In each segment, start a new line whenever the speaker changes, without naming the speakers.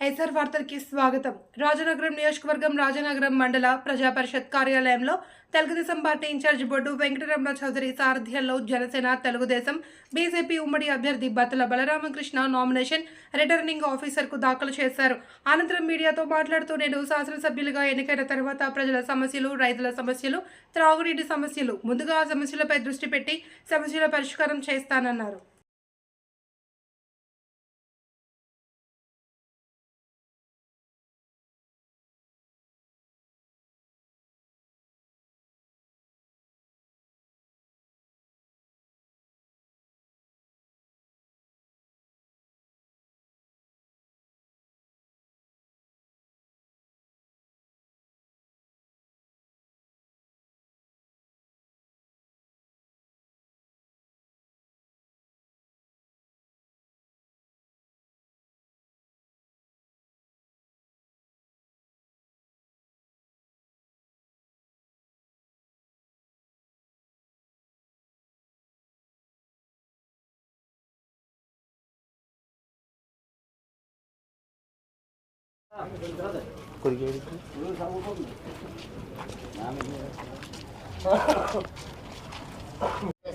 SR వార్తలకి స్వాగతం. రాజనగరం నియోజకవర్గం రాజనగరం మండల ప్రజా పరిషత్ కార్యాలయంలో Telugu Desam party in charge Boddu Venkataramana Chowdary సారథ్యంలో జనసేన తెలుగుదేశం బీజేపీ ఉమ్మడి అభ్యర్థి బత్తల బలరామకృష్ణ నామినేషన్ రిటర్నింగ్ ఆఫీసర్కు దాఖలు చేశారు. అనంతరం మీడియాతో మాట్లాడుతూ నేను శాసనసభ్యులుగా ఎన్నికైన తర్వాత ప్రజల సమస్యలు రైతుల సమస్యలు త్రాగునీటి సమస్యలు ముందుగా ఆ సమస్యలపై దృష్టి పెట్టి సమస్యల పరిష్కారం చేస్తానన్నారు.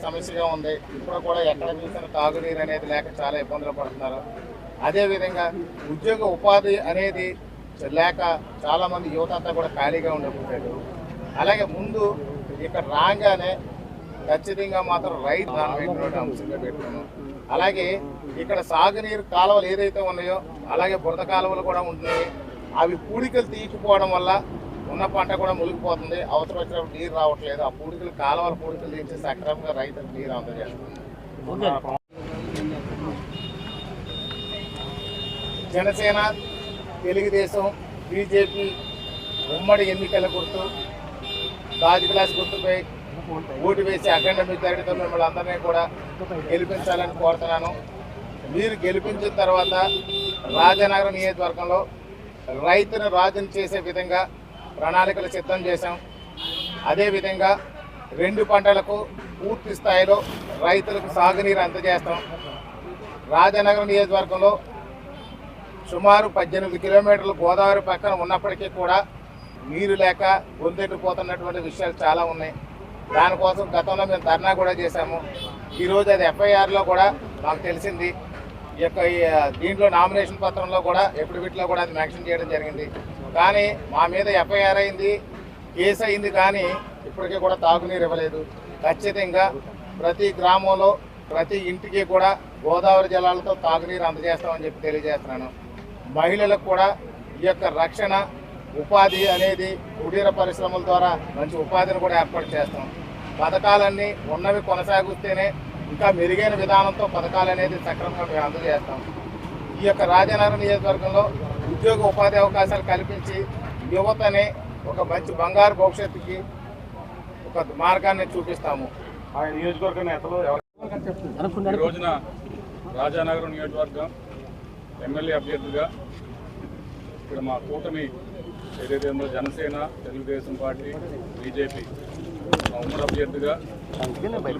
సమస్యగా ఉంది. ఇప్పుడు కూడా ఎక్కడ చూసిన తాగునీరు అనేది లేక చాలా ఇబ్బందులు పడుతున్నారు. అదేవిధంగా ఉద్యోగ ఉపాధి అనేది లేక చాలా మంది యువత అంతా కూడా ఖాళీగా ఉండిపోయారు అలాగే ముందు ఇక్కడ రాగానే ఖచ్చితంగా మాత్రం రైతు దాని అంశంగా పెట్టుకున్నాం. అలాగే ఇక్కడ సాగునీరు కాలువలు ఏదైతే ఉన్నాయో అలాగే బురద కాలువలు కూడా ఉంటున్నాయి. అవి పూడికలు తీయకపోవడం వల్ల ఉన్న పంట కూడా మునిగిపోతుంది. అవసరం వచ్చినప్పుడు నీరు రావట్లేదు. ఆ పూడికలు కాలువల పూడికలు తీసి సక్రమంగా రైతులకు నీరు అందజేస్తుంది జనసేన తెలుగుదేశం బీజేపీ ఉమ్మడి ఎన్నికల గుర్తు గాజు గ్లాస్ గుర్తుపై ఓటు వేసి అఖండ మెజారిటీతో మిమ్మల్ని అందరినీ కూడా గెలిపించాలని కోరుతున్నాను. మీరు గెలిపించిన తర్వాత రాజనగరం నియోజకవర్గంలో రైతును రాజును చేసే విధంగా ప్రణాళికలు సిద్ధం చేశాం. అదేవిధంగా రెండు పంటలకు పూర్తి స్థాయిలో రైతులకు సాగునీరు అందజేస్తాం. రాజనగరం నియోజకవర్గంలో సుమారు పద్దెనిమిది కిలోమీటర్లు గోదావరి పక్కన ఉన్నప్పటికీ కూడా నీరు లేక గొంతెట్టిపోతున్నటువంటి విషయాలు చాలా ఉన్నాయి. దానికోసం గతంలో మేము ధర్నా కూడా చేశాము. ఈరోజు అది ఎఫ్ఐఆర్లో కూడా మాకు తెలిసింది. ఈ యొక్క దీంట్లో నామినేషన్ పత్రంలో కూడా ఎఫిడవిట్లో కూడా అది మెన్షన్ చేయడం జరిగింది. కానీ మా మీద ఎఫ్ఐఆర్ అయింది కేసు అయింది కానీ ఇప్పటికీ కూడా తాగునీరు ఇవ్వలేదు. ఖచ్చితంగా ప్రతి గ్రామంలో ప్రతి ఇంటికి కూడా గోదావరి జలాలతో తాగునీరు అందజేస్తామని చెప్పి తెలియజేస్తున్నాను. మహిళలకు కూడా ఈ యొక్క రక్షణ ఉపాధి అనేది కుటీర పరిశ్రమల ద్వారా మంచి ఉపాధిని కూడా ఏర్పాటు చేస్తాం. పథకాలన్నీ ఉన్నవి కొనసాగిస్తేనే ఇంకా మెరుగైన విధానంతో పథకాలు అనేది సక్రమంగా మేము అందజేస్తాం. ఈ యొక్క రాజనగరం నియోజకవర్గంలో ఉద్యోగ ఉపాధి అవకాశాలు కల్పించి యువతని ఒక మంచి బంగారు భవిష్యత్తుకి ఒక మార్గాన్ని చూపిస్తాము.
ఆ నియోజకవర్గ నేతలు
ఈ రోజున రాజానగరం నియోజకవర్గం ఎమ్మెల్యే అభ్యర్థిగా ఇక్కడ మా కూటమి ఏదైతే ఉందో జనసేన తెలుగుదేశం పార్టీ బీజేపీ. మా ఉమ్మడి అభ్యర్థిగా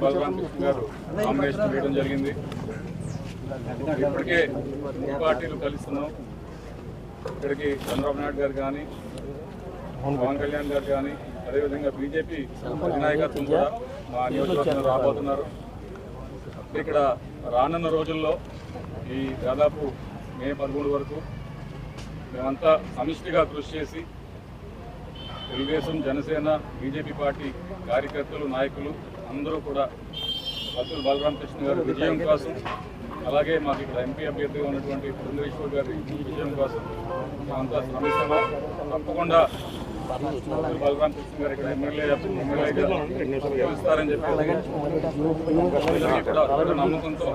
బలరాం కృష్ణ గారు నామినేషన్ వేయడం జరిగింది. ఇప్పటికే మూడు పార్టీలు కలుస్తున్నాం. ఇక్కడికి చంద్రబాబు నాయుడు గారు కానీ పవన్ కళ్యాణ్ గారు కానీ అదేవిధంగా బీజేపీ అధినాయకత్వం కూడా మా నియోజకవర్గంలో రాబోతున్నారు. ఇక్కడ రానున్న రోజుల్లో ఈ దాదాపు మే పదమూడు వరకు మేమంతా సమిష్టిగా కృషి చేసి తెలుగుదేశం జనసేన బీజేపీ పార్టీ కార్యకర్తలు నాయకులు అందరూ కూడా అబ్దుల్ బలరామకృష్ణ గారి విజయం కోసం అలాగే మాకు ఇక్కడ ఎంపీ అభ్యర్థిగా ఉన్నటువంటి పురంధరేశ్వర్ గారి విజయం కోసం మేమంతా శ్రమిస్తున్నాం తప్పకుండా బలరామకృష్ణ గారు ఇక్కడ ఎమ్మెల్యే గెలుస్తారని చెప్పి కూడా నమ్మకంతో.